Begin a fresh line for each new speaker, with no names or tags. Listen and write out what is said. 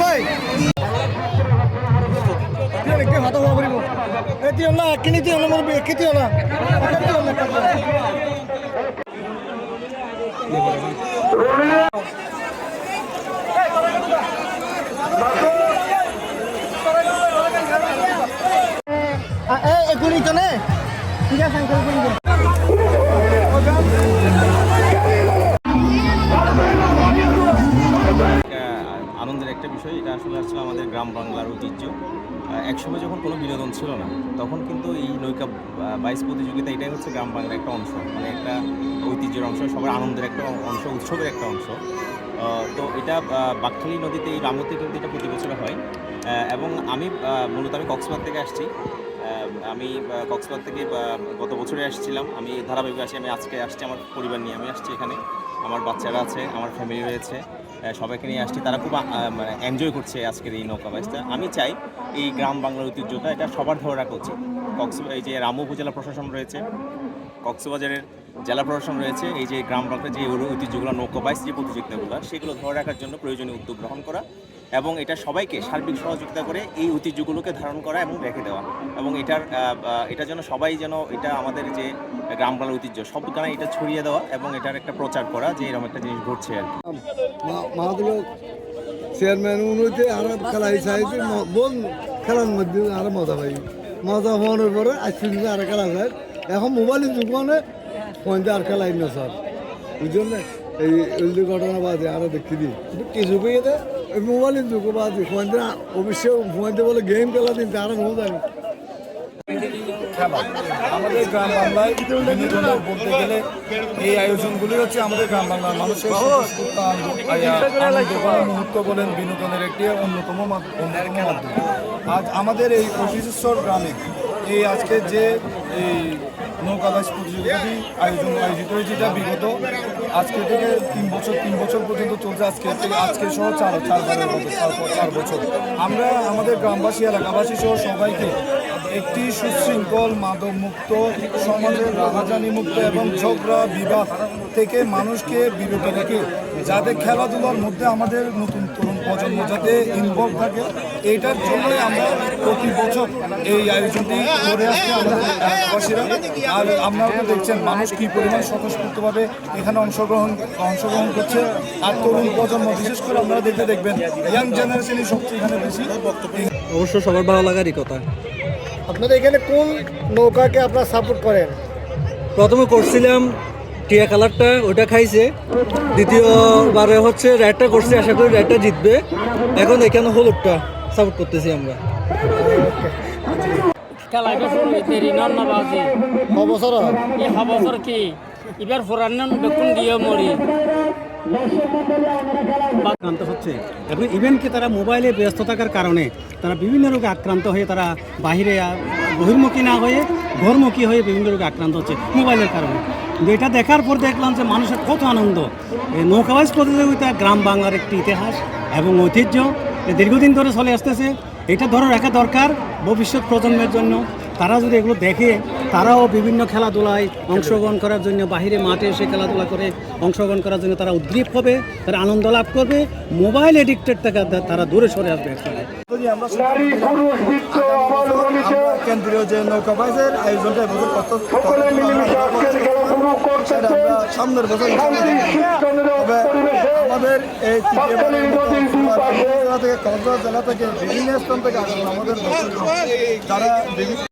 ভাই কে হাত হওয়া করিব এটি হল কিনিতি হল মোর কেতি হল কেতি হল এগুলি তো নে
আনন্দের একটা বিষয়। এটা আসলে আসলে আমাদের গ্রাম বাংলার ঐতিহ্য। একসময় যখন কোনো বিনোদন ছিল না, তখন কিন্তু এই নৌকা বাইশ প্রতিযোগিতা, এটাই হচ্ছে গ্রাম বাংলার একটা অংশ। মানে একটা ঐতিহ্যের অংশ, সবার আনন্দের একটা অংশ, উৎসবের একটা অংশ। তো এটা বাকখালী নদীতে, এই রামতে কিন্তু এটা প্রতি বছর হয়। এবং আমি মূলত আমি কক্সবাজার থেকে আসছি। আমি কক্সবাজার থেকে গত বছরে আসছিলাম। আমি ধারাবাহিক আসি, আমি আজকে আসছি আমার পরিবার নিয়ে। আমি আসছি এখানে। আমার বাচ্চারা আছে, আমার ফ্যামিলি রয়েছে। সবাইকে নিয়ে আসছি। তারা খুব মানে এনজয় করছে আজকের এই নৌকা বাইসটা আমি চাই এই গ্রাম বাংলার ঐতিহ্যটা এটা সবার ধরে রাখা উচিত। কক্স, এই যে রামু উপজেলা প্রশাসন রয়েছে, কক্সবাজারের জেলা প্রশাসন রয়েছে, এই যে গ্রাম বাংলার যে ঐতিহ্যগুলো, নৌকা বাইস যে প্রতিযোগিতাগুলো, সেগুলো ধরে রাখার জন্য প্রয়োজনীয় উদ্যোগ গ্রহণ করা এবং এটা সবাইকে সার্বিক সহযোগিতা করে এই ঐতিহ্যগুলোকে ধারণ করা এবং রেখে দেওয়া। এবং এটার এটা যেন সবাই যেন এটা আমাদের যে গ্রাম বাংলার ঐতিহ্য সবখানে এটা ছড়িয়ে দেওয়া এবং এটার একটা প্রচার করা যে এরকম একটা জিনিস ঘটছে আর
চেয়ারম্যান উন্নতি আর খেলা হিসাবে বোন খেলার মধ্যে আর মজা পাই। মজা হওয়ার পরে আজকে আর খেলা যায় এখন মোবাইলের যুগ মানে ফোনতে আর খেলাই না স্যার। বুঝলেন এই ঘটনা বাদে আরও দেখি দিই। কিছু পেয়ে ওই মোবাইলের যুগ বাদে ফোনতে অবশ্যই ফোনতে বলে গেম খেলা দিন, তারা মজা জানি।
আমাদের গ্রাম বাংলায় বলতে গেলে এই আয়োজনগুলি হচ্ছে আমাদের গ্রাম বাংলার মানুষের মুহূর্ত বলেন বিনোদনের একটি অন্যতম অন্যতম মাধ্যম। আজ আমাদের এই অফিসেশ্বর গ্রামে এই আজকে যে এই নৌকাবাস প্রতিযোগিতাটি আয়োজন আয়োজিত হয়েছে এটা বিগত আজকে থেকে তিন বছর তিন বছর পর্যন্ত চলছে। আজকে থেকে আজকে সহ চার চার বারের মতো, চার বছর। আমরা আমাদের গ্রামবাসী, এলাকাবাসী সহ সবাইকে একটি সুশৃঙ্খল মাদক মুক্ত সমাজের রাহাজানি মুক্ত এবং ঝগড়া, বিবাদ থেকে মানুষকে বিরত রেখে, যাতে খেলাধুলার মধ্যে আমাদের নতুন তরুণ প্রজন্ম যাতে ইনভলভ থাকে এইটার জন্যই আমরা প্রতি বছর এই আয়োজনটি করে আসছি আমাদের এলাকাবাসীরা আর আপনারা তো দেখছেন মানুষ কী পরিমাণ স্বতঃস্ফূর্তভাবে এখানে অংশগ্রহণ অংশগ্রহণ করছে। আর তরুণ প্রজন্ম বিশেষ করে আপনারা দেখতে দেখবেন ইয়াং জেনারেশনই সবচেয়ে এখানে বেশি।
অবশ্য সবার ভালো লাগারই কথা।
আপনাদের এখানে কোন নৌকাকে আপনারা সাপোর্ট করেন?
প্রথমে করছিলাম টিয়া কালারটা ওটা খাইছে। দ্বিতীয়বারে হচ্ছে রেডটা করছে আশা করি রেডটা জিতবে। এখন এখানে হলুদটা সাপোর্ট করতেছি আমরা।
অবসর
কি এবার ফুরান বেকুন দিয়ে মরি।
আক্রান্ত হচ্ছে। এবং ইভেনকে তারা মোবাইলে ব্যস্ত থাকার কারণে তারা বিভিন্ন রোগে আক্রান্ত হয়ে তারা বাহিরে বহির্মুখী না হয়ে ঘরমুখী হয়ে বিভিন্ন রোগে আক্রান্ত হচ্ছে মোবাইলের কারণে। এটা দেখার পর দেখলাম যে মানুষের কত আনন্দ। এই নৌকাবাজ প্রতিযোগিতা গ্রাম বাংলার একটি ইতিহাস এবং ঐতিহ্য। দীর্ঘদিন ধরে চলে আসতেছে। এটা ধরে রাখা দরকার ভবিষ্যৎ প্রজন্মের জন্য। তারা যদি এগুলো দেখে তারাও বিভিন্ন খেলাধুলায় অংশগ্রহণ করার জন্য বাহিরে মাঠে এসে খেলাধুলা করে অংশগ্রহণ করার জন্য তারা উদ্গ্রীব হবে তারা আনন্দ লাভ করবে মোবাইল এডিক্টেড থেকে তারা দূরে সরে আসবে
কেন্দ্রীয় যে আয়োজনটা সামনের বছর আমাদের এই জেলা থেকে কক্সবাজার জেলা থেকে বিভিন্ন স্থান থেকে আমাদের যারা বিভিন্ন